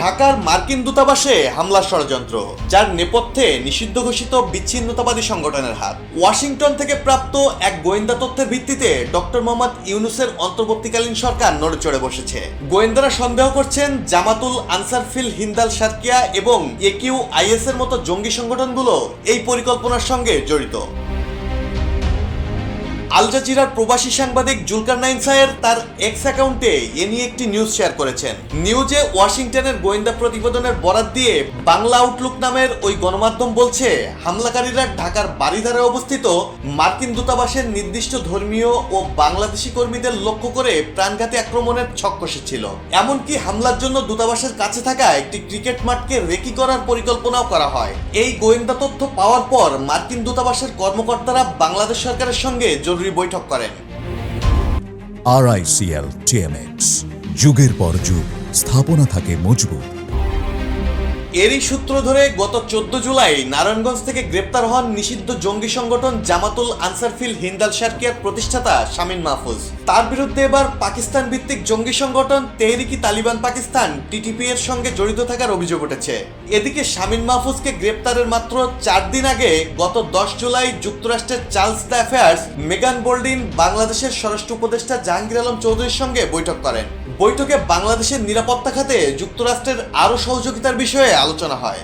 ঢাকার মার্কিন দূতাবাসে হামলার ষড়যন্ত্র, যার নেপথ্যে নিষিদ্ধ ঘোষিত বিচ্ছিন্নতাবাদী সংগঠনের হাত। ওয়াশিংটন থেকে প্রাপ্ত এক গোয়েন্দা তথ্যের ভিত্তিতে ডক্টর মোহাম্মদ ইউনুসের অন্তর্বর্তীকালীন সরকার নড়ে চড়ে বসেছে। গোয়েন্দারা সন্দেহ করছেন জামাতুল আনসারফিল হিন্দাল সার্কিয়া এবং একিউ আইএস এর মতো জঙ্গি সংগঠনগুলো এই পরিকল্পনার সঙ্গে জড়িত। আল জাজিরার প্রবাসী সাংবাদিক জুলকার নাইন সায়ের তার এক্স অ্যাকাউন্টে এ নিয়ে একটি নিউজ শেয়ার করেছেন। নিউজে ওয়াশিংটনের গোয়েন্দা প্রতিবেদনের বরাত দিয়ে বাংলা আউটলুক নামের ওই গণমাধ্যম বলছে, হামলাকারীরা ঢাকার বাড়িধারে অবস্থিত মার্কিন দূতাবাসের নির্দিষ্ট ধর্মীয় ও বাংলাদেশি কর্মীদের লক্ষ্য করে প্রাণঘাতী আক্রমণের ছক কষেছিল। এমনকি হামলার জন্য দূতাবাসের কাছে থাকা একটি ক্রিকেট মাঠকে রেকি করার পরিকল্পনাও করা হয়। এই গোয়েন্দা তথ্য পাওয়ার পর মার্কিন দূতাবাসের কর্মকর্তারা বাংলাদেশ সরকারের সঙ্গে জরুরি বৈঠক করেন। আরআইসিএল টিএমএক্স যুগের পর যুগ স্থাপনা থাকে মজবুত। এরই সূত্র ধরে গত চোদ্দ জুলাই নারায়ণগঞ্জ থেকে গ্রেপ্তার হন নিষিদ্ধ জঙ্গি সংগঠন জামাতুল আনসারফিল হিন্দাল শারকিয়ার প্রতিষ্ঠাতা শামীম মাহফুজ। তার বিরুদ্ধে এবার পাকিস্তান ভিত্তিক জঙ্গি সংগঠন তেহরিকি তালিবান পাকিস্তান, টিটিপি এর সঙ্গে জড়িত থাকার অভিযোগ উঠেছে। এদিকে শামীম মাহফুজকে গ্রেপ্তারের মাত্র চার দিন আগে গত দশ জুলাই যুক্তরাষ্ট্রের চার্লস দ্য অ্যাফেয়ার্স, মেগান বোল্ডিন, বাংলাদেশের স্বরাষ্ট্র উপদেষ্টা জাহাঙ্গীর আলম চৌধুরীর সঙ্গে বৈঠক করেন। বৈঠকে বাংলাদেশের নিরাপত্তা খাতে যুক্তরাষ্ট্রের আরও সহযোগিতার বিষয়ে আলোচনা হয়।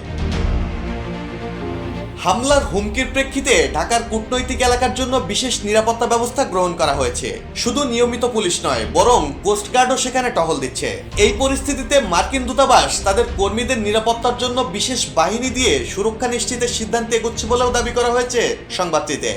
হামলার হুমকির প্রেক্ষিতে ঢাকার কূটনৈতিক এলাকার জন্য বিশেষ নিরাপত্তা ব্যবস্থা গ্রহণ করা হয়েছে। শুধু নিয়মিত পুলিশ নয়, বরং কোস্টগার্ডও সেখানে টহল দিচ্ছে। এই পরিস্থিতিতে মার্কিন দূতাবাস তাদের কর্মীদের নিরাপত্তার জন্য বিশেষ বাহিনী দিয়ে সুরক্ষা নিশ্চিতের সিদ্ধান্তে এগোচ্ছে বলেও দাবি করা হয়েছে সংবাদটিতে।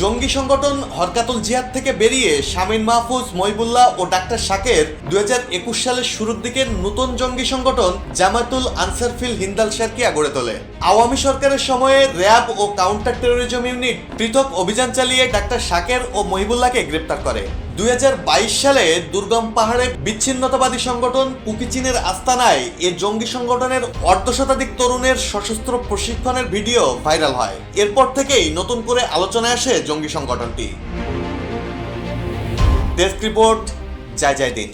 জঙ্গি সংগঠন হরকাতুল জিহাদ থেকে বেরিয়ে শামীম মাহফুজ, মহিবুল্লাহ ও ডাক্তার শাকের দু হাজার একুশ সালের শুরুর দিকে নতুন জঙ্গি সংগঠন জামাতুল আনসারফিল হিন্দাল শারকিয়া গড়ে তোলে। আওয়ামী সরকারের সময়ে র্যাব ও কাউন্টার টেরোরিজম ইউনিট পৃথক অভিযান চালিয়ে ডাক্তার শাকের ও মহিবুল্লাহকে গ্রেপ্তার করে। দুই হাজার বাইশ সালে দুর্গম পাহাড়ে বিচ্ছিন্নতাবাদী সংগঠন কুকিচিনের আস্তানায় এ জঙ্গি সংগঠনের অর্ধশতাধিক তরুণের সশস্ত্র প্রশিক্ষণের ভিডিও ভাইরাল হয়। এরপর থেকেই নতুন করে আলোচনায় আসে জঙ্গি সংগঠনটি। ডেস্ক রিপোর্ট, জয় জয় দিন।